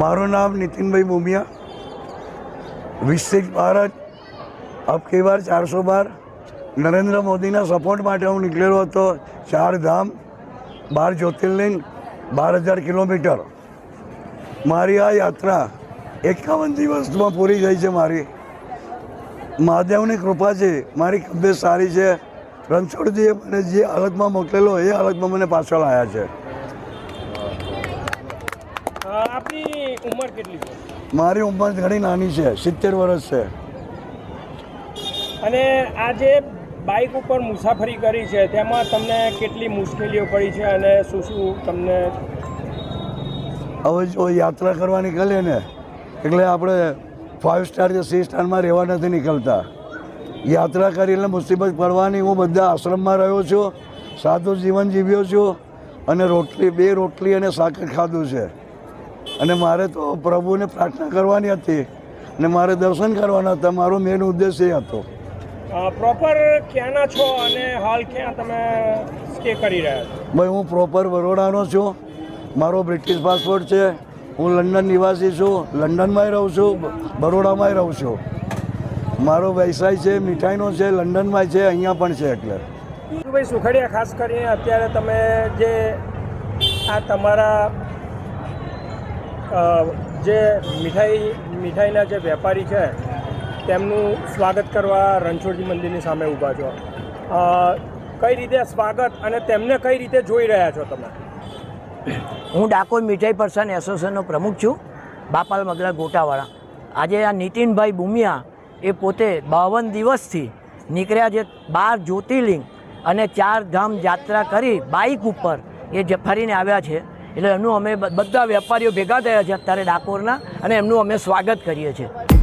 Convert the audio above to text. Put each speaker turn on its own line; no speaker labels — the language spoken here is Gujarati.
મારું નામ નીતિનભાઈ બુમિયા વિકસિત ભારત. અબ કી બાર ચારસો બાર. નરેન્દ્ર મોદીના સપોર્ટ માટે હું નીકળેલો હતો ચાર ધામ બાર જ્યોતિર્લિંગ, બાર હજાર કિલોમીટર. મારી આ યાત્રા એકાવન દિવસમાં પૂરી થઈ છે મારી. મહાદેવની કૃપા છે, મારી તબિયત સારી છે. રણછોડજીએ મને જે હાલતમાં મોકલેલો એ હાલતમાં મને પાછળ આવ્યા છે.
આપની ઉંમર કેટલી છે?
મારી ઉંમર ઘણી નાની છે સિત્તેર વર્ષ છે.
અને આ જે બાઇક ઉપર મુસાફરી કરી છે તેમાં તમને કેટલી મુશ્કેલીઓ પડી છે અને શું શું તમને
હવે જો યાત્રા કરવા નીકળીએ ને એટલે આપણે ફાઇવ સ્ટાર કે સિક્સ સ્ટારમાં રહેવા નથી નીકળતા. યાત્રા કરી એટલે મુસીબત પડવાની હું બધા આશ્રમમાં રહ્યો છું સાદું જીવન જીવ્યો છું અને રોટલી બે રોટલી અને સાકર ખાધું છે. અને મારે તો પ્રભુને પ્રાર્થના કરવાની હતી અને મારે દર્શન કરવાના હતા. મારો મેન ઉદ્દેશ એ હતો.
પ્રોપર ક્યાંના છો અને હાલ ક્યાં તમે સ્ટે કરી રહ્યા છો?
ભાઈ હું પ્રોપર બરોડાનો છું. મારો બ્રિટિશ પાસપોર્ટ છે. હું લંડન નિવાસી છું. લંડનમાંય રહું છું. બરોડામાંય રહું છું. મારો વ્યવસાય છે મીઠાઈનો છે લંડનમાં છે અહીંયા પણ છે એટલે.
ભાઈ સુખડિયા ખાસ કરીને અત્યારે તમે જે આ તમારા જે મીઠાઈ, મીઠાઈના જે વેપારી છે, તેમનું સ્વાગત કરવા રણછોડજી મંદિરની સામે ઊભા છો. કઈ રીતે સ્વાગત અને તેમને કઈ રીતે જોઈ રહ્યા છો તમે?
હું ડાકોર મીઠાઈ પર્સન એસોસિએશનનો પ્રમુખ છું, બાપાલ મગલા ગોટાવાળા. આજે આ નીતિનભાઈ બુમિયા એ પોતે બાવન દિવસથી નીકળ્યા જે બાર જ્યોતિર્લિંગ અને ચાર ધામ યાત્રા કરી બાઇક ઉપર એ ફરીને આવ્યા છે. એટલે એમનું અમે બધા વેપારીઓ ભેગા થયા છે અત્યારે ડાકોરના અને એમનું અમે સ્વાગત કરીએ છીએ.